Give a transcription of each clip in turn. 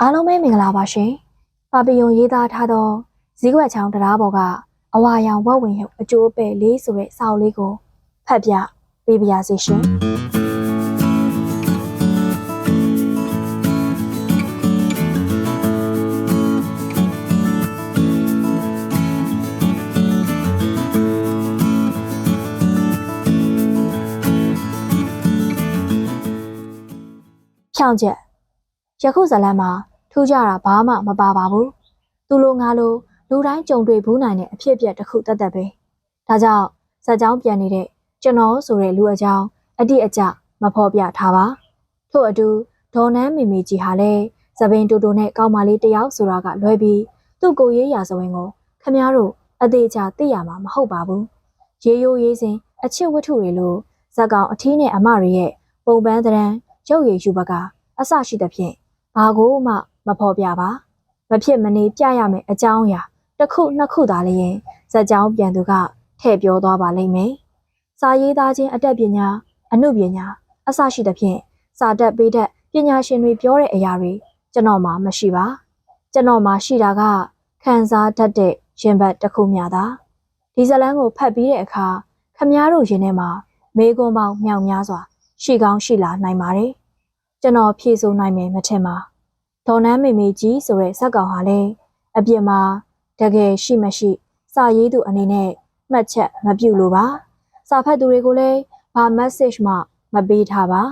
အားလုံးပဲမင်္ဂလာပါရှင်။ပါပီယွန်ရေးသားထားသောဇီးကွက်ချောင်းတရားပေါ်ကအဝါရောင်ဝက်ဝင်ရုပ်အကျိုးပဲ့လေးဆိုတဲ့စာအုပ်လေးကိုဖတ်ပြပေးပါရစေရှင်။ဖြောင်းချက် ယခုဇလန်မှာထူးကြတာဘာမှမပါပါဘူး။သူလိုငါလိုလူတိုင်းကြုံတွေ့ဘူးနိုင်တဲ့အဖြစ်အပျက်တစ်ခုတတ်တတ်ပဲ။ဒါကြောင့်ဇက်ကြောင်းပြန်နေတဲ့ကျွန်တော်ဆိုတဲ့လူအကြောင်းအတိအကျမဖော်ပြထားပါ။ထို့အတူဒေါ်နန်းမေမေကြီးဟာလည်းသပင်တူတူနဲ့ကောင်းမလေးတယောက်ဆိုတာကလွဲပြီးသူ့ကိုရေးရာဇဝင်ကိုခမည်းတော်အသေးချာသိရမှာမဟုတ်ပါဘူး။ရေရိုးရေးစဉ်အချစ်ဝတ္ထုတွေလိုဇက်ကောင်အထီးနဲ့အမတွေရဲ့ပုံပန်းသဏ္ဍာန်ရုပ်ရည်ယူပကအဆရှိသဖြင့် ဘာကိုမှမဖော်ပြပါမဖြစ်မနေပြရမယ်အကြောင်းအရာတစ်ခုနှစ်ခုသာလျင်ဇက်ကြောင်းပြန်သူကထည့်ပြောသွားပါလိမ့်မယ်စာရေးသားခြင်းအတတ်ပညာအမှုပညာအဆရှိသဖြင့်စာတတ်ပေးတတ်ပညာရှင်တွေပြောတဲ့အရာတွေကျွန်တော်မှမရှိပါကျွန်တော်မှရှိတာကခံစားတတ်တဲ့ရင်ဘတ်တစ်ခုမျှသာဒီဇလန်းကိုဖတ်ပြီးတဲ့အခါခမားတို့ရင်ထဲမှာမေကွန်းပေါင်းမြောက်များစွာ ရှိကောင်းရှိလာနိုင်ပါတယ် ကျွန်တော်ဖြည့်ဆို့နိုင်မယ်မထင်ပါဒေါ်နန်းမေမေကြီးဆိုတဲ့ဇက်ကောင်ဟာလည်းအပြစ်မှာတကယ်ရှိမရှိစာရေးသူအနေနဲ့မှတ်ချက်မပြုလို့ပါစာဖတ်သူတွေကိုလည်းဘာ message မှမပေးထားပါ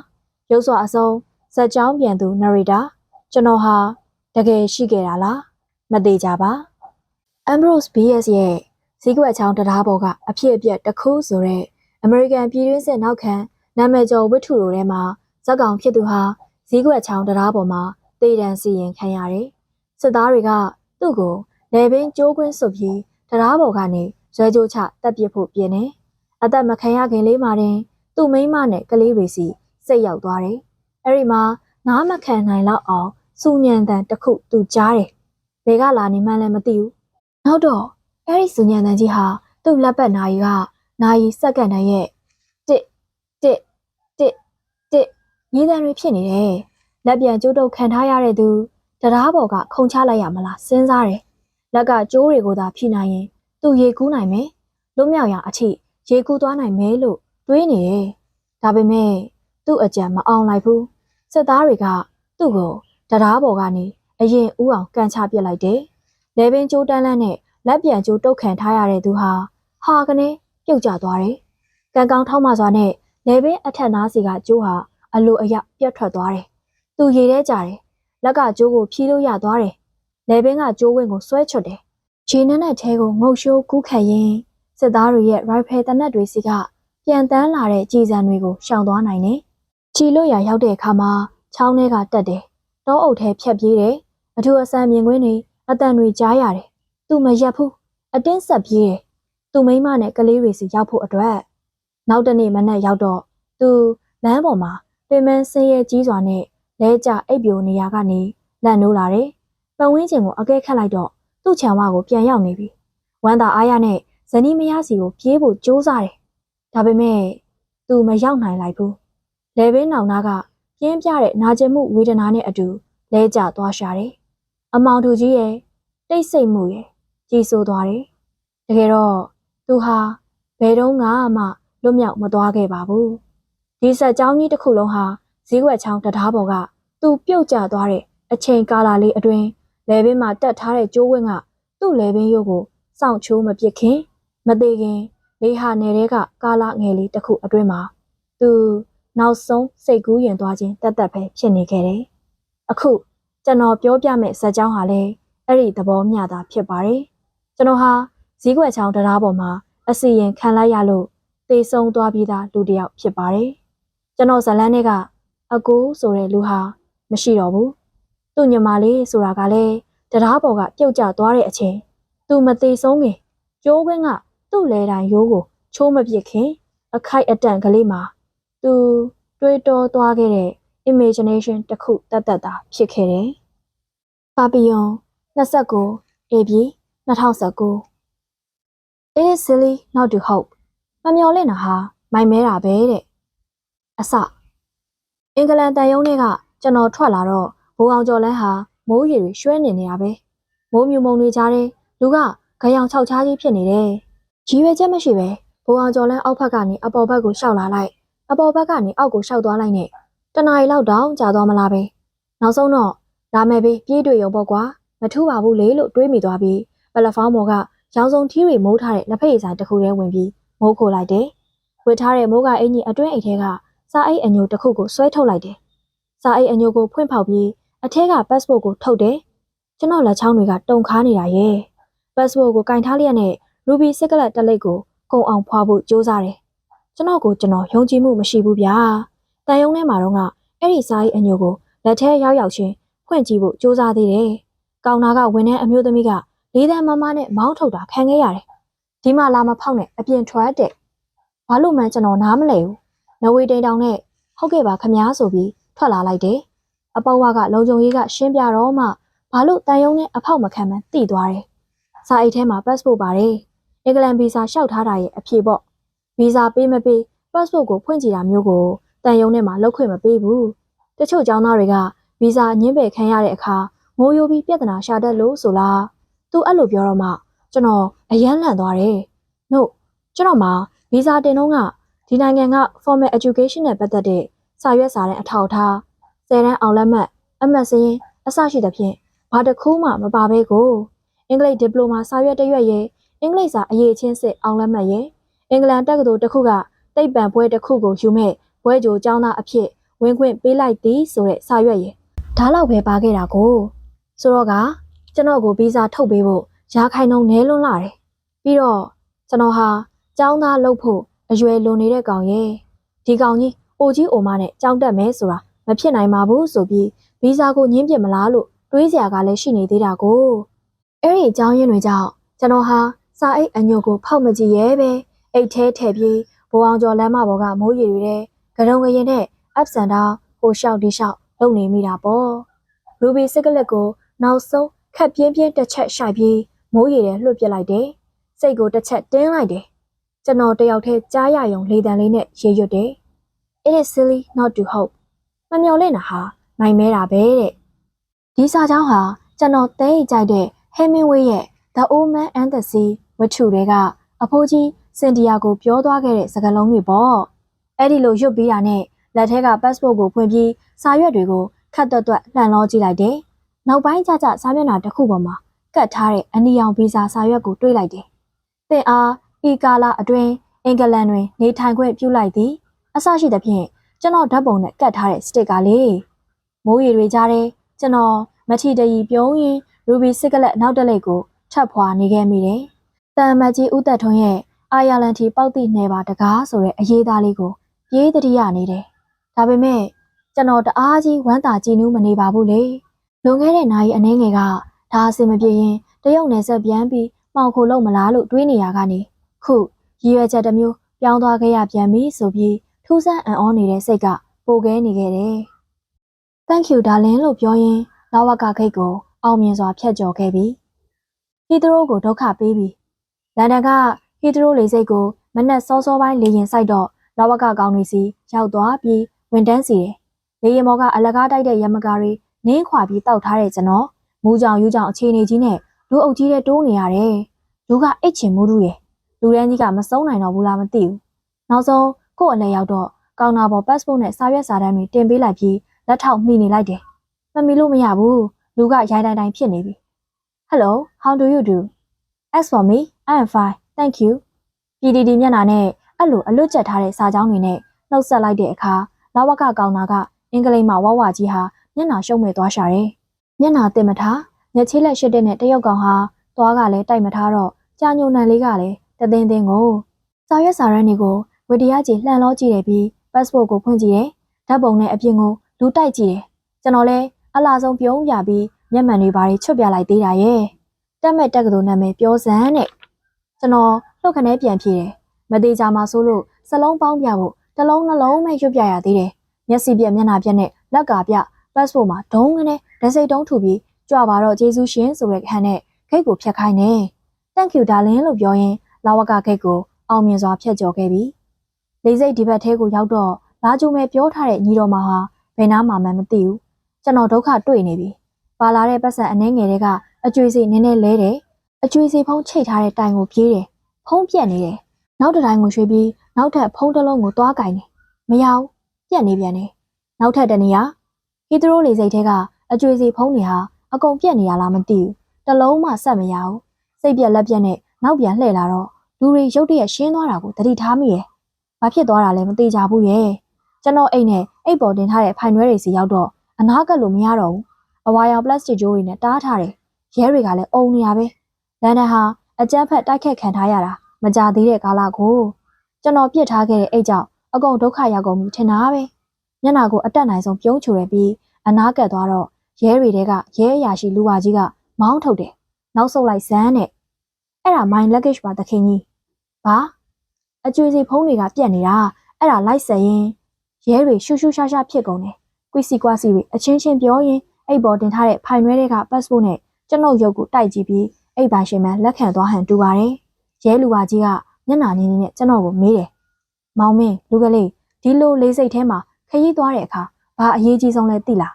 ရုပ်စွာအစုံဇက်ကြောင်းပြန်သူ narrator ကျွန်တော်ဟာတကယ်ရှိခဲ့တာလားမသေးကြပါ Ambrose BS ရဲ့ဇီးကွက်ချောင်းတရားပေါ်ကအဖြစ်အပျက်တစ်ခုဆိုတဲ့ American ပြည်တွင်းစစ်နောက်ခံနာမည်ကျော်ဝတ္ထုလိုထဲမှာ ဇက်ကောင်ဖြစ်သူဟာဇီးကွက်ချောင်းတရားပေါ်မှာတေတံစီရင်ခံရတယ်။စစ်သားတွေကသူ့ကိုလေပင်ကျိုးကွင်းစွပ်ပြီးတရားပေါ်ကနေရွဲကြိုးချတပ်ပစ်ဖို့ပြင်နေ။အသက်မခံရခင်လေးမှာတင်သူ့မိန်းမနဲ့ကလေးတွေစီစိတ်ရောက်သွားတယ်။အဲ့ဒီမှာနားမခံနိုင်တော့အောင်စူညံတန်တစ်ခုသူကြားတယ်။ဘယ်ကလာနေမှန်းလည်းမသိဘူး။နောက်တော့အဲ့ဒီစူညံတန်ကြီးဟာသူ့လက်ပတ်နာရီကနာရီစက္ကန့်တည်းရဲ့တစ်တစ်တစ်တစ် ရေးတံတွေဖြစ်နေတယ်။လက်ပြန်ကျိုးတုပ်ခံထားရတဲ့သူတရားပေါ်ကခုံချလိုက်ရမလားစဉ်းစားတယ်။လက်ကကျိုးတွေကိုသာဖြိနိုင်ရင်သူရေကူးနိုင်မယ်။လွတ်မြောက်ရာအထိရေကူးသွားနိုင်မယ်လို့တွေးနေတယ်။ဒါပေမဲ့သူ့အကြံမအောင်လိုက်ဘူး။စစ်သားတွေကသူ့ကိုတရားပေါ်ကနေအရင်ဥအောင်ကန်ချပစ်လိုက်တယ်။လေပင်ကျိုးတန်းလန်းနဲ့လက်ပြန်ကျိုးတုပ်ခံထားရတဲ့သူဟာဟာကနေပြုတ်ကျသွားတယ်။ကံကောင်းထောက်မှစွာနဲ့လေပင်အထက်နားစီကကျိုးဟာ အလိုအရပြတ်ထွက်သွားတယ်။သူရေထဲကြတယ်။လက်ကကျိုးကိုဖြီးလို့ရသွားတယ်။လေပင်ကကျိုးဝင်းကိုဆွဲချွတ်တယ်။ခြေနဲ့နဲ့ထဲကိုငုတ်ရှိုးကူးခတ်ရင်းစစ်သားတွေရဲ့ rifle တနက်တွေစီကပြန်တန်းလာတဲ့ကြည်စံတွေကိုရှောင်သွားနိုင်တယ်။ခြီလို့ရရောက်တဲ့အခါမှာချောင်းထဲကတက်တယ်။တောအုပ်ထဲဖြတ်ပြေးတယ်။အထူးအဆန်မြင်ကွင်းတွေအတန်တွေကြားရတယ်။သူမရက်ဘူး။အတင်းဆက်ပြေးတယ်။သူမိမနဲ့ကလေးတွေစီရောက်ဖို့အတွက်နောက်တနေ့မနက်ရောက်တော့သူလမ်းပေါ်မှာ ပင်မဆင်းရဲကြီးစွာနဲ့လဲကျအိပ်ပြိုနေရကနေလန့်နိုးလာတယ်။ပတ်ဝန်းကျင်ကိုအကဲခတ်လိုက်တော့သူ့ခြံဝါကိုပြန်ရောက်နေပြီ။ဝမ်းသာအားရနဲ့ဇနီးမယားစီကိုပြေးဖို့ကြိုးစားတယ်။ဒါပေမဲ့သူမရောက်နိုင်လိုက်ဘူး။လဲဘင်းနောင်နာကပြင်းပြတဲ့နာကျင်မှုဝေဒနာနဲ့အတူလဲကျသွားရှာတယ်။အမောင်သူကြီးရဲ့တိတ်ဆိတ်မှုရဲ့ကြီးစိုးသွားတယ်။တကယ်တော့သူဟာဘယ်တော့မှလွတ်မြောက်မသွားခဲ့ပါဘူး။ ဒီဆက်ကြောင်းကြီးတစ်ခုလုံးဟာဈေးွက်ချောင်းတရားပေါ်ကသူပြုတ်ကျသွားတဲ့အချိန်ကာလလေးအတွင်းလဲဘင်းမှာတက်ထားတဲ့ကျိုးဝင်းကသူ့လဲဘင်းရုပ်ကိုစောင့်ချိုးမပစ်ခင်မသေးခင်လေးဟာနယ်တဲကကာလငယ်လေးတစ်ခုအတွင်းမှာသူနောက်ဆုံးစိတ်ကူးရင်သွားခြင်းတက်တက်ပဲဖြစ်နေခဲ့တယ်။အခုကျွန်တော်ပြောပြမယ့်ဇာတ်ကြောင်းဟာလည်းအဲ့ဒီသဘောမျှတာဖြစ်ပါတယ်။ကျွန်တော်ဟာဈေးကွက်ချောင်းတရားပေါ်မှာအစီရင်ခံလိုက်ရလို့သေဆုံးသွားပြီးသားလူတစ်ယောက်ဖြစ်ပါတယ်။ ကျွန်တော်ဇလန်းနဲ့ကအကူဆိုတဲ့လူဟာမရှိတော့ဘူး။သူ့ညီမလေးဆိုတာကလည်းတရားပေါ်ကပြုတ်ကျသွားတဲ့အချိန်သူမသေးဆုံးခင်ကျိုးခွင်းကသူ့လဲတိုင်းရိုးကိုချိုးမပစ်ခင် အခိုက်အတန့်ကလေးမှာသူတွေးတောသွားခဲ့တဲ့ imagination တစ်ခုတတ်တတ်တာဖြစ်ခဲ့တယ်။ပါပီယွန်29 AB 2019 It is silly not to hope မမျော်လင့်တာဟာမိုင်မဲတာပဲတဲ့ အစအင်္ဂလန်တန်ယုံတွေကကျွန်တော်ထွက်လာတော့ဘိုးအောင်ကျော်လန်းဟာမိုးရေတွေရွှဲနေနေရပဲမိုးမြူမုံတွေကြားထဲလူကခရောင်ခြောက်ချားကြီးဖြစ်နေတယ်ကြီးရွယ်ချက်မရှိပဲဘိုးအောင်ကျော်လန်းအောက်ဖက်ကနေအပေါ်ဘက်ကိုရှောက်လာလိုက်အပေါ်ဘက်ကနေအောက်ကိုရှောက်သွားလိုက်နဲ့တနားရီလောက်တောင်ကြာသွားမလားပဲနောက်ဆုံးတော့လာမယ်ပဲပြေးတွေ့ရုံပေါ့ကွာမထူပါဘူးလေလို့တွေးမိသွားပြီးပလက်ဖောင်းပေါ်ကရောင်စုံထီးတွေမိုးထားတဲ့လက်ဖက်ရည်ဆိုင်တစ်ခုထဲဝင်ပြီးမိုးခိုလိုက်တယ်ဝစ်ထားတဲ့မိုးကအင်ကြီးအတွင်းအိတ်ထဲက စားအိတ်အညိုတစ်ခုကိုဆွဲထုတ်လိုက်တယ်စားအိတ်အညိုကိုဖွင့်ဖောက်ပြီးအထက်က passport ကိုထုတ်တယ်ကျွန်တော်လက်ချောင်းတွေကတုန်ခါနေတာရဲ့ passport ကိုကင်ထားလျက်နဲ့ ruby စက်ကလက်တက်လိပ်ကိုကုံအောင်ဖွာဖို့ကြိုးစားတယ်ကျွန်တော်ကိုကျွန်တော်ယုံကြည်မှုမရှိဘူးဗျာတန်ယုံထဲမှာတော့ကအဲ့ဒီစားအိတ်အညိုကိုလက်ထဲရောက်ရောက်ချင်းဖွင့်ကြည့်ဖို့ကြိုးစားသေးတယ်ကောင်နာကဝင်တဲ့အမျိုးသမီးကလေးတန်းမမနဲ့မောင်းထုတ်တာခံခဲ့ရတယ်ဒီမှာလာမဖောက်နဲ့အပြင်ထွက်တဲ့ဘာလို့မှကျွန်တော်နားမလဲဘူး နဝေတိန်တောင်နဲ့ဟုတ်ကဲ့ပါခမားဆိုပြီးထွက်လာလိုက်တယ်အပေါ်ဝကလုံခြုံရေးကရှင်းပြတော့မှဘာလို့တန်ယုံနဲ့အဖောက်မခံမှန်းသိသွားတယ်စာအိတ်ထဲမှာ passport ပါတယ်အင်္ဂလန်ဗီဇာလျှောက်ထားတာရဲ့အဖြေပေါ့ဗီဇာပေးမပေး passport ကိုဖွင့်ကြည့်တာမျိုးကိုတန်ယုံနဲ့မှလောက်ခွင့်မပေးဘူးတချို့ចောင်းသားတွေကဗီဇာညှင်းပယ်ခံရတဲ့အခါငိုယိုပြီးပြဿနာရှာတတ်လို့ဆိုလားသူအဲ့လိုပြောတော့မှကျွန်တော်အယမ်းလန့်သွားတယ်။ no ကျွန်တော်မှာဗီဇာတင်တော့က ဒီနိုင်ငံက formal education နဲ့ပတ်သက်တဲ့စာရွက်စာတမ်းအထောက်အထားဆယ်တန်းအောင်လက်မှတ်အမှတ်စရင်အစရှိသဖြင့်ဘာတစ်ခုမှမပါဘဲကိုအင်္ဂလိပ်ဒီပလိုမာစာရွက်တစ်ရွက်ရဲ့အင်္ဂလိပ်စာအရေးချင်းစစ်အောင်လက်မှတ်ရဲ့အင်္ဂလန်တက္ကသိုလ်တစ်ခုကတိတ်ပံပွဲတစ်ခုကိုယူမဲ့ဘွဲကြိုကျောင်းသားအဖြစ်ဝင်ခွင့်ပေးလိုက်သည်ဆိုတဲ့စာရွက်ရဲ့ဒါလောက်ပဲပါခဲ့တာကိုဆိုတော့ကကျွန်တော်ကိုဗီဇာထုတ်ပေးဖို့ရာခိုင်နှုန်းနည်းလွန်းလာတယ်ပြီးတော့ကျွန်တော်ဟာကျောင်းသားလုပ်ဖို့ အရွယ်လွန်နေတဲ့ကောင်ရဲ့ဒီကောင်ကြီးအိုကြီးအိုမနဲ့ကြောင်းတက်မယ်ဆိုတာမဖြစ်နိုင်ပါဘူးဆိုပြီးဗီဇာကိုညှင်းပစ်မလားလို့တွေးစရာကလည်းရှိနေသေးတာကိုအဲ့ဒီအကြောင်းရင်းတွေကြောင့်ကျွန်တော်ဟာစာအိတ်အညိုကိုဖောက်မကြည့်ရဲပဲအိတ်ထဲထည့်ပြီးဘိုးအောင်ကျော်လမ်းမပေါ်ကမိုးရီတွေတဲ့ကရုံကရင်နဲ့ up and down ဟိုလျှောက်ဒီလျှောက်လုပ်နေမိတာပေါ့ရူဘီစကလက်ကိုနောက်ဆုံးခက်ပြင်းပြင်းတစ်ချက်ရှိုက်ပြီးမိုးရီထဲလွှတ်ပစ်လိုက်တယ်စိတ်ကိုတစ်ချက်တင်းလိုက်တယ် ကျွန်တော်တယောက်တည်းကြားရယုံလေတံလေးနဲ့ရေရွတ်တယ် It is silly not to hope မမျော်လင့်တာဟာနိုင်မဲတာပဲတဲ့ဒီစာကြောင်းဟာကျွန်တော်တဲကြိုက်တဲ့ Hemingway ရဲ့ The Old Man and the Sea ဝတ္ထုတွေကအဖိုးကြီးစင်တီယာကိုပြောသွားခဲ့တဲ့စကားလုံးတွေပေါ့အဲ့ဒီလိုရွတ်ပြီးတာနဲ့လက်ထဲက passport ကိုဖွင့်ပြီးစာရွက်တွေကိုခတ်တွတ်တွတ်လှန်လောကြည့်လိုက်တယ်နောက်ပိုင်းကျကျစာမျက်နှာတစ်ခုပေါ်မှာကတ်ထားတဲ့အနီရောင်ဗီဇာစာရွက်ကိုတွေ့လိုက်တယ်သင်အား ဤကာလအတွင်းအင်္ဂလန်တွင် နေထိုင်ခွင့်ပြုလိုက်သည်အဆရှိသဖြင့်ကျွန်တော်ဓာတ်ပုံနဲ့ကတ်ထားတဲ့စတစ်ကာလေးမိုးရီတွေကြားထဲကျွန်တော်မထီတရီပြုံးရင်ရူဘီစကလက်နောက်တစ်လက်ကိုထပ်ဖွာနေခဲ့မိတယ်။တန်မကြီးဦးသက်ထွန်းရဲ့အာယာလန်တီပေါက်တိနေပါတကားဆိုတဲ့အရေးသားလေးကိုရေးတတိယနေတယ်။ဒါပေမဲ့ကျွန်တော်တအားကြီးဝမ်းသာကြည်နူးမနေပါဘူးလေ။လွန်ခဲ့တဲ့နာရီအနည်းငယ်ကဒါအစင်မပြေရင်တရုတ်နယ်ဆက်ပြန်ပြီးမှောင်ခိုလို့မလားလို့တွေးနေရကနေ ခုရည်ရွယ်ချက်တစ်မျိုးပြောင်းသွားခဲ့ရပြန်ပြီဆိုပြီးထူးဆန်းအံ့ဩနေတဲ့စိတ်ကပိုခဲနေခဲ့တယ်။ Thank you darling လို့ပြောရင်းလာဝကခိတ်ကိုအောင်မြင်စွာဖျက်ကျော်ခဲ့ပြီ။ဟီသရိုကိုဒုက္ခပေးပြီ။လန်ဒန်ကဟီသရိုလေစိတ်ကိုမနက်စောစောပိုင်းလေရင်ဆိုင်တော့လာဝကကောင်းတွေစီရောက်သွားပြီးဝင်တန်းစီတယ်။လေရင်မော်ကအလကားတိုက်တဲ့ရမကာတွေနင်းခွာပြီးတောက်ထားတဲ့ကျွန်တော်မူးကြောင်ယူကြောင်အခြေအနေကြီးနဲ့လူအုပ်ကြီးတဲ့တိုးနေရတယ်။လူကအိတ်ချင်မှုတူရဲ့ လူရန်ကြီးကမစုံနိုင်တော့ဘူးလားမသိဘူး။နောက်ဆုံးကို့အလဲရောက်တော့ကောင်နာပေါ် passport နဲ့စာရွက်စာတမ်းတွေတင်ပေးလိုက်ပြီးလက်ထောက်မိနေလိုက်တယ်။မမီလို့မရဘူး။လူကရိုင်းတိုင်းတိုင်းဖြစ်နေပြီ။ Hello, how do you do? As for me, I am fine. Thank you. PDD မျက်နှာနဲ့အဲ့လိုအလွတ်ကျက်ထားတဲ့စာကြောင်းတွေနဲ့နှုတ်ဆက်လိုက်တဲ့အခါလာဝကကောင်နာကအင်္ဂလိပ်မှာဝဝကြီးဟာမျက်နှာရှုံမဲ့သွားရှာတယ်။မျက်နှာတင်မထားညချေးလက်ရှိတဲ့နဲ့တရုတ်ကောင်ဟာသွားကလည်းတိုက်မထားတော့ကြာညိုနံလေးကလည်း တသိန်းသိန်းကိုစာရွက်စာရမ်းတွေကိုဝီဒီယာကြီးလှန်လောကြည့်တယ်ပြီး passport ကိုဖွင့်ကြည့်တယ်ဓာတ်ပုံနဲ့အပြင်ကိုလူတိုက်ကြည့်တယ်ကျွန်တော်လည်းအလားဆုံးပြုံးပြပြီးမျက်မှန်တွေဘာတွေချွတ်ပြလိုက်သေးတာရဲ့တက်မဲ့တက်ကတော်နာမည်ပြောစမ်းတဲ့ကျွန်တော်လှုပ်ခနဲပြန်ဖြေတယ်မသေးကြမှာဆိုလို့စလုံးပေါင်းပြဖို့တစ်လုံးနှလုံးမဲ့ရွတ်ပြရသေးတယ်မျက်စိပြက်မျက်နှာပြက်နဲ့လက်ကပြ passport မှာဒုံးကနေဒစိတ်တုံးထူပြီးကြွပါတော့ဂျေဇူးရှင်ဆိုတဲ့ခန်းနဲ့ဂိတ်ကိုဖျက်ခိုင်းနေ Thank you darling လို့ပြောရင် လာဝကဂိတ်ကိုအောင်မြင်စွာဖျက်ကျော်ခဲ့ပြီလေစိတ်ဒီဘက်ထဲကိုရောက်တော့လာကြုံမဲ့ပြောထားတဲ့ညီတော်မဟာဘယ်နားမှမသိဘူးကျွန်တော်ဒုက္ခတွေ့နေပြီပါလာတဲ့ပတ်စံအနှဲငယ်တွေကအကျွေးစီနည်းနည်းလဲတယ်အကျွေးစီဖုံးချိတ်ထားတဲ့တိုင်ကိုပြေးတယ်ဖုံးပြက်နေတယ်နောက်တစ်တိုင်းကိုရွှေ့ပြီးနောက်ထပ်ဖုံးတစ်လုံးကိုသွားကင်တယ်မရဘူးပြက်နေပြန်တယ်နောက်ထပ်တနေရာဟီဒရိုလေစိတ်ထဲကအကျွေးစီဖုံးတွေဟာအကုန်ပြက်နေရလားမသိဘူးတစ်လုံးမှဆက်မရဘူးစိတ်ပြက်လက်ပြက်နဲ့ နောက်ပြန်လှည့်လာတော့လူတွေရုတ်တရက်ရှင်းသွားတာကိုသတိထားမိရဲ့ဘာဖြစ်သွားတာလဲမသိကြဘူးရဲ့ကျွန်တော်အိတ်နဲ့အိတ်ပေါ်တင်ထားတဲ့ဖိုင်နွဲတွေစီရောက်တော့အနာကပ်လို့မရတော့ဘူးအဝါရောင်ပလတ်စတစ်ကြိုးတွေနဲ့တားထားတယ်ရဲတွေကလည်းအုံနေရပဲလန်ဒန်ဟာအကြမ်းဖက်တိုက်ခတ်ခံထားရတာမကြသေးတဲ့ကာလကိုကျွန်တော်ပြစ်ထားခဲ့တဲ့အိတ်ကြောင့်အကုန်ဒုက္ခရောက်ကုန်ပြီထင်တာပဲမျက်နာကိုအတက်နိုင်ဆုံးပြုံးချူရပြီးအနာကပ်သွားတော့ရဲတွေတဲကရဲအရာရှိလူဝါကြီးကမောင်းထုတ်တယ်နောက်ဆုတ်လိုက်ဇန်းနဲ့ အဲ့ဒါ my luggage ပါတခင်ကြီးဘာအကျွေးစီဖုံးတွေကပြက်နေတာအဲ့ဒါလိုက်ဆက်ရင်ရဲတွေရှူရှူရှာရှာဖြစ်ကုန်တယ်ကွီစီကွာစီတွေအချင်းချင်းပြောရင်အိတ်ပေါ်တင်ထားတဲ့ဖိုင်ရွဲတွေကပတ်စပို့နဲ့ကျွန်ုပ်ရုပ်ကိုတိုက်ကြည့်ပြီးအိတ်ပါရှင်မန်လက်ခံသွားဟန်တူပါတယ်ရဲလူဝါကြီးကမျက်နှာနင်းနဲ့ကျွန်တော်ကိုမေးတယ်မောင်မင်းလူကလေးဒီလိုလေးစိတ်ထဲမှာခရီးသွားတဲ့အခါဘာအရေးကြီးဆုံးလဲသိလား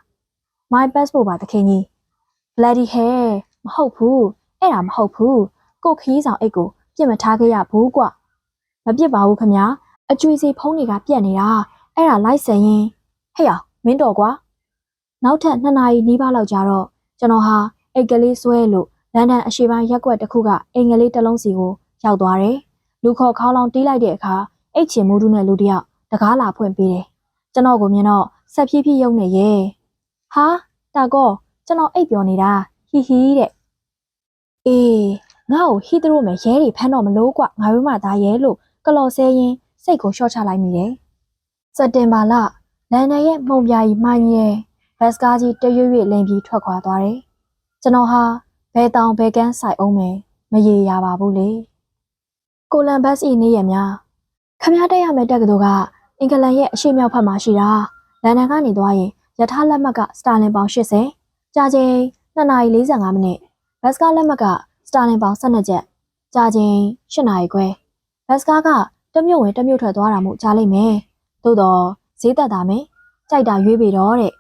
my passport ပါတခင်ကြီး bloody hell မဟုတ်ဘူးအဲ့ဒါမဟုတ်ဘူး ကိုခရီးဆောင်အိတ်ကိုပြစ်မထားခဲ့ရဘူးကွမပြစ်ပါဘူးခမညာအကျွေးစီဖုံးတွေကပြက်နေတာအဲ့ဒါလိုက်ဆင်ရင်ဟဲ့အောင်မင်းတော်ကွာနောက်ထပ်2နာရီနီးပါးလောက်ကြာတော့ကျွန်တော်ဟာအိတ်ကလေးဆွဲလို့လန်ဒန်အရှေ့ပိုင်းရက်ကွက်တစ်ခုကအင်္ဂလိပ်တစ်လုံးစီကိုရောက်သွားတယ်လူခေါ်ခေါင်းလောင်းတီးလိုက်တဲ့အခါအိတ်ချင်မိုးတူးနဲ့လူတယောက်တကားလာဖွင့်ပေးတယ်ကျွန်တော်ကိုမြင်တော့ဆက်ဖြည်းဖြည်းရုံနေရဲ့ဟာတာကောကျွန်တော်အိတ်ပြောနေတာဟီဟီတဲ့အေး ငါ့ကိုဟီသရိုမယ်ရဲတွေဖမ်းတော့မလို့ကွငါတို့မှသားရဲလို့ကလော်ဆဲရင်စိတ်ကိုရှော့ချလိုက်မိတယ်စက်တင်ဘာလလန်ဒန်ရဲ့မှုံပြာကြီးမှိုင်းရဲ့ဘတ်စကားကြီးတရွရွလင်ပြီးထွက်ခွာသွားတယ်ကျွန်တော်ဟာဘဲတောင်ဘဲကန်းဆိုင်အောင်မယ်မရေရပါဘူးလေကိုလန်ဘတ်ဤနေရများခမရတက်ရမယ့်တက်ကတော်ကအင်္ဂလန်ရဲ့အရှိမြောက်ဘက်မှာရှိတာလန်ဒန်ကနေသွားရင်ရထားလက်မှတ်ကစတာလင်ပေါင်80ကြာချိန်2နာရီ45မိနစ်ဘတ်စကားလက်မှတ်က စတာလင်ပေါင်12ကျပ်ကြာချိန်8နာရီခွဲဘတ်စကားကတမြို့ဝင်တမြို့ထွက်သွားတာမို့ကြားလိုက်မယ်သို့တော့ဈေးသက်တာမယ်ကြိုက်တာရွေးပေတော့တဲ့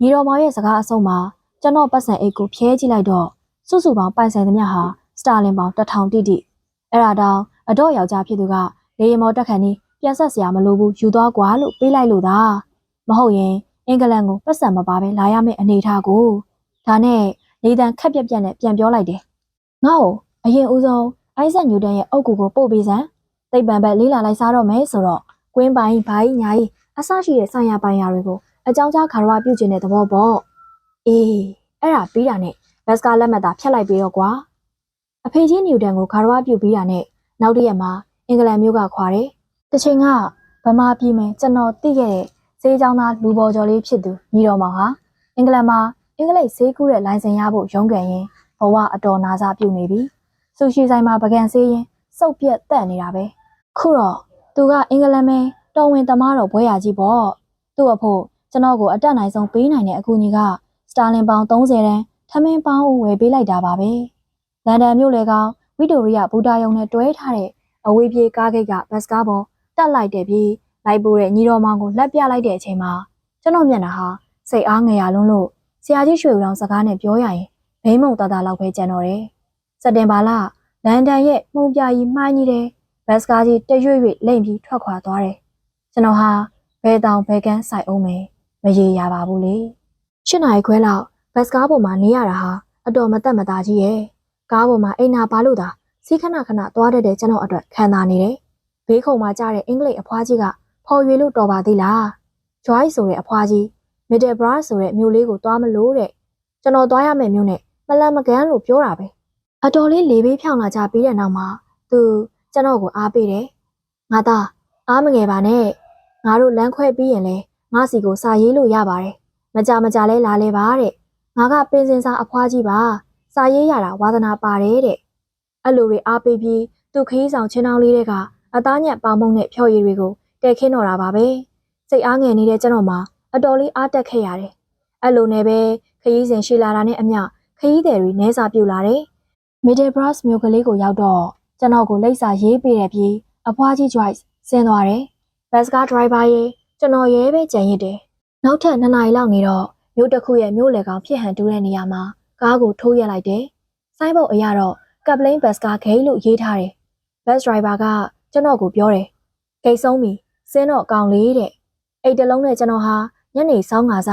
ညီတော်မောင်ရဲ့စကားအဆုံးမှာကျွန်တော်ပတ်စံအိတ်ကိုဖြဲကြည့်လိုက်တော့စုစုပေါင်းပိုင်ဆိုင်သမျှဟာစတာလင်ပေါင်1000တိတိအဲ့ဒါတောင်အတော့ယောက်ျားဖြစ်သူကလေရင်မော်တက်ခန်นี่ပြန်ဆက်စရာမလိုဘူးယူသွားကွာလို့ပေးလိုက်လို့သာမဟုတ်ရင်အင်္ဂလန်ကိုပတ်စံမပါဘဲလာရမယ့်အနေအထားကိုဒါနဲ့လေတံခက်ပြက်ပြက်နဲ့ပြန်ပြောလိုက်တယ် ငါ့ကိုအရင်ဦးဆုံးအိုက်ဇက်နျူတန်ရဲ့အုတ်ကူကိုပို့ပေးစမ်းသိပ္ပံဘက်လေးလာလိုက်စားတော့မယ်ဆိုတော့ကွင်းပိုင်းဘိုင်းညာကြီးအဆရှိတဲ့ဆိုင်ရာပိုင်ရာတွေကိုအကြောင်းကြားခါရဝပြုတ်ကျင်တဲ့သဘောပေါ့အေးအဲ့ဒါပြီးတာနဲ့ဘတ်စကာလက်မှတ်သာဖြတ်လိုက်ပြီးတော့ကွာအဖေကြီးနျူတန်ကိုခါရဝပြုတ်ပြီးတာနဲ့နောက်တစ်ရက်မှာအင်္ဂလန်မြို့ကခွာတယ်တစ်ချိန်ကဗမာပြည်မှာကျွန်တော်သိခဲ့တဲ့ဈေးကြောင်းသားလူပေါ်ကျော်လေးဖြစ်သူညီတော်မောင်ဟာအင်္ဂလန်မှာအင်္ဂလိပ်ဈေးကူးတဲ့လိုင်စင်ရဖို့ရုန်းကန်ရင် ဘဝအတော်နာစားပြုတ်နေပြီဆူရှီဆိုင်မှာပကံဆေးရင်စုပ်ပြက်တက်နေတာပဲခုတော့သူကအင်္ဂလန်မှာတော်ဝင်သမားတော်ဘွဲရကြီးပေါ့သူ့အဖို့ကျွန်တော်ကိုအတက်နိုင်ဆုံးပေးနိုင်တဲ့အကူအညီကစတာလင်ပေါင်30တန်းထမင်းပေါင်းဝယ်ပေးလိုက်တာပါပဲလန်ဒန်မြို့လေကောင်ဝီတိုရီယာဘူတာယုံနဲ့တွဲထားတဲ့အဝေးပြေးကားဂိတ်ကဘတ်စကားပေါ်တက်လိုက်တဲ့ပြီးလိုက်ပိုးတဲ့ညီတော်မောင်ကိုလက်ပြလိုက်တဲ့အချိန်မှာကျွန်တော်မျက်နှာဟာစိတ်အားငရလွန်းလို့ဆရာကြီးရွှေဦးတော်စကားနဲ့ပြောရရင် ဘိမ့်မုံသားသားလောက်ပဲကြံတော့တယ်စက်တင်ဘာလလန်ဒန်ရဲ့မှုံပြာကြီးမှိုင်းကြီးတဲ့ဘတ်စကားကြီးတရွေ့ရွေ့လိမ့်ပြီးထွက်ခွာသွားတယ်ကျွန်တော်ဟာဘဲတောင်ဘဲကန်းဆိုင်အောင်မယ်မရေရပါဘူးလေ၈နာရီခွဲလောက်ဘတ်စကားပေါ်မှာနေရတာဟာအတော်မတက်မသားကြီးရဲ့ကားပေါ်မှာအိမ်နာပါလို့သာစီးခဏခဏသွားတတ်တဲ့ကျွန်တော်အတွက်ခံစားနေတယ်ဘေးခုံမှာကြားတဲ့အင်္ဂလိပ်အဖွားကြီးကဖော်ရွေလို့တော်ပါသေးလား Joy ဆိုတဲ့အဖွားကြီး Middlebrough ဆိုတဲ့မြို့လေးကိုသွားမလို့တဲ့ကျွန်တော်သွားရမယ့်မြို့နဲ့ မလန်မကန်းလို့ပြောတာပဲအတော်လေးလေဘေးဖြောင်းလာကြပြီးတဲ့နောက်မှာသူကျွန်တော်ကိုအားပေးတယ်ငါသားအားမငယ်ပါနဲ့ငါတို့လမ်းခွဲပြီးရင်လဲငါစီကိုစာရေးလို့ရပါတယ်မကြမကြလဲလာလဲပါတဲ့ငါကပင်စင်စာအဖွားကြီးပါစာရေးရတာဝါသနာပါတယ်တဲ့အဲ့လိုတွေအားပေးပြီးသူခီးဆောင်ချင်းတောင်းလေးတွေကအသားညက်ပေါမုံနဲ့ဖြော်ရည်တွေကိုတဲခင်းတော့တာပါပဲစိတ်အားငယ်နေတဲ့ကျွန်တော်မှာအတော်လေးအားတက်ခဲ့ရတယ်အဲ့လိုနဲ့ပဲခရီးစဉ်ရှည်လာတာနဲ့အမျှ ခရီးသည်တွေနဲစာပြူလာတယ် Middlebrough မြို့ကလေးကိုရောက်တော့ကျွန်တော်ကိုလိပ်စာရေးပေးတဲ့ပြီးအဖွားကြီး Joyce ဆင်းသွားတယ်ဘတ်စကားဒရိုင်ဘာရေးကျွန်တော်ရဲပဲကြံရစ်တယ်နောက်ထပ်2နာရီလောက်နေတော့မြို့တစ်ခုရဲ့မြို့လေကောင်ဖြစ်ဟန်တူးတဲ့နေရာမှာကားကိုထိုးရက်လိုက်တယ်။စိုင်းဘုတ်အရတော့ကပ်ပလင်းဘတ်စကားဂိတ်လို့ရေးထားတယ်။ bus driver ကကျွန်တော်ကိုပြောတယ်။ဂိတ်ဆုံးပြီစင်းတော့ကောင်းလေးတဲ့။အိတ်တလုံးနဲ့ကျွန်တော်ဟာညနေစောင်းငါစ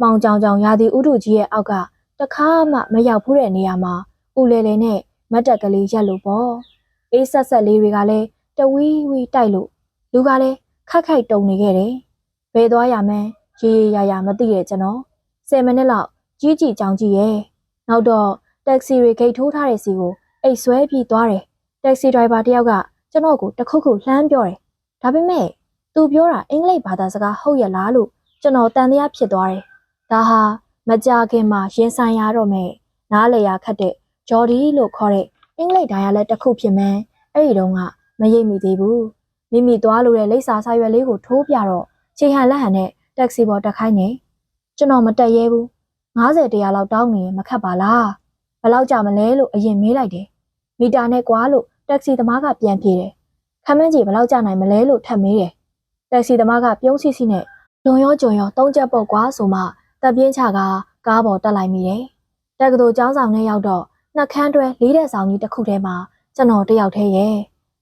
မောင်ကြောင်ကြောင်ရာသီဥတုကြီးရဲ့အောက်က တခါမှမရောက်ဘူးတဲ့နေရာမှာဦးလေလေနဲ့မတ်တက်ကလေးရက်လို့ပေါ့။အေးဆက်ဆက်လေးတွေကလည်းတဝီးဝီတိုက်လို့လူကလည်းခက်ခိုက်တုံနေခဲ့တယ်။ဘယ်သွားရမန်းရေရေရာရာမသိတဲ့ကျွန်တော်10မိနစ်လောက်ကြီးကြီးကြောင်ကြီးရဲ့နောက်တော့တက်ဆီတွေဂိတ်ထိုးထားတဲ့စီကိုအိတ်ဆွဲပြီးသွားတယ်တက်ဆီဒရိုင်ဘာတယောက်ကကျွန်တော်ကိုတခုခုလှမ်းပြောတယ်ဒါပေမဲ့သူပြောတာအင်္ဂလိပ်ဘာသာစကားဟုတ်ရဲ့လားလို့ကျွန်တော်တန်တရားဖြစ်သွားတယ်ဒါဟာ မကြခင်မှာရင်ဆိုင်ရတော့မယ်နားလေရခတ်တဲ့ဂျော်ဒီလို့ခေါ်တဲ့အင်္ဂလိပ်ဒါရလက်တစ်ခုဖြစ်မှန်းအဲ့ဒီတော့ကမရိပ်မိသေးဘူးမိမိသွားလို့တဲ့လိပ်စာစာရွက်လေးကိုထိုးပြတော့ခြေဟန်လက်ဟန်နဲ့တက်ဆီပေါ်တက်ခိုင်းနေကျွန်တော်မတက်ရဲဘူး90တရားလောက်တောင်းနေရင်မခက်ပါလားဘယ်လောက်ကြာမလဲလို့အရင်မေးလိုက်တယ်မီတာနဲ့ကွာလို့တက်ဆီသမားကပြန်ပြေတယ်ခမန်းကြီးဘယ်လောက်ကြာနိုင်မလဲလို့ထပ်မေးတယ်တက်ဆီသမားကပြုံးစီစီနဲ့လွန်ရောကြုံရောသုံးချက်ပုတ်ကွာဆိုမှ တပ်ပြင်းချကကားပေါ်တက်လိုက်မိတယ်တက်ကတူကျောင်းဆောင်နဲ့ရောက်တော့နှက်ခမ်းတွဲလေးတဲ့ဆောင်ကြီးတစ်ခုထဲမှာကျွန်တော်တယောက်တည်းရဲ့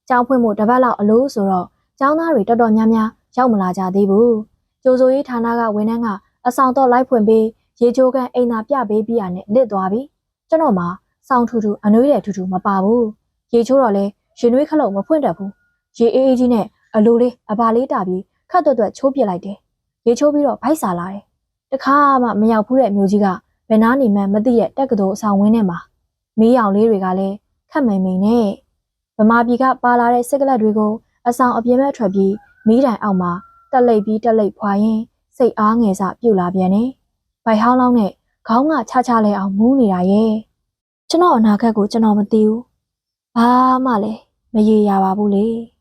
ကျောင်းဖွင့်ဖို့တပတ်လောက်အလို့ဆိုတော့ကျောင်းသားတွေတော်တော်များများရောက်မလာကြသေးဘူးကြိုးစိုးရေးဌာနကဝန်ထမ်းကအဆောင်တော့လိုက်ဖွင့်ပေးရေချိုးကန်အိမ်သာပြပေးပြီးရနဲ့လစ်သွားပြီကျွန်တော်မှစောင်းထူထူအနှွေးတယ်ထူထူမပါဘူးရေချိုးတော့လဲရင်နွေးခလုတ်မဖွင့်တတ်ဘူးရေအေးအေးကြီးနဲ့အလိုလေးအပါလေးတာပြီးခတ်တွတ်တွတ်ချိုးပစ်လိုက်တယ်ရေချိုးပြီးတော့ဗိုက်စာလာတယ် တခါမှမရောက်ဘူးတဲ့မျိုးကြီးကဘယ်နာနေမှန်းမသိတဲ့တက်ကတော်အဆောင်ဝင်းထဲမှာမီးရောင်လေးတွေကလည်းခတ်မိန်မိန်နဲ့ဗမာပြည်ကပါလာတဲ့စက်ကလတ်တွေကိုအဆောင်အပြင်းမဲ့ထွက်ပြီးမီးတိုင်အောက်မှာတက်လိပ်ပြီးတက်လိပ်ဖွာရင်စိတ်အားငယ်စပြုတ်လာပြန်တယ်။ဘိုင်ဟောင်းလောင်းနဲ့ခေါင်းကချချလဲအောင်မူးနေတာရဲ့။ကျွန်တော်အနာဂတ်ကိုကျွန်တော်မသိဘူး။ဘာမှလည်းမရေရပါဘူးလေ။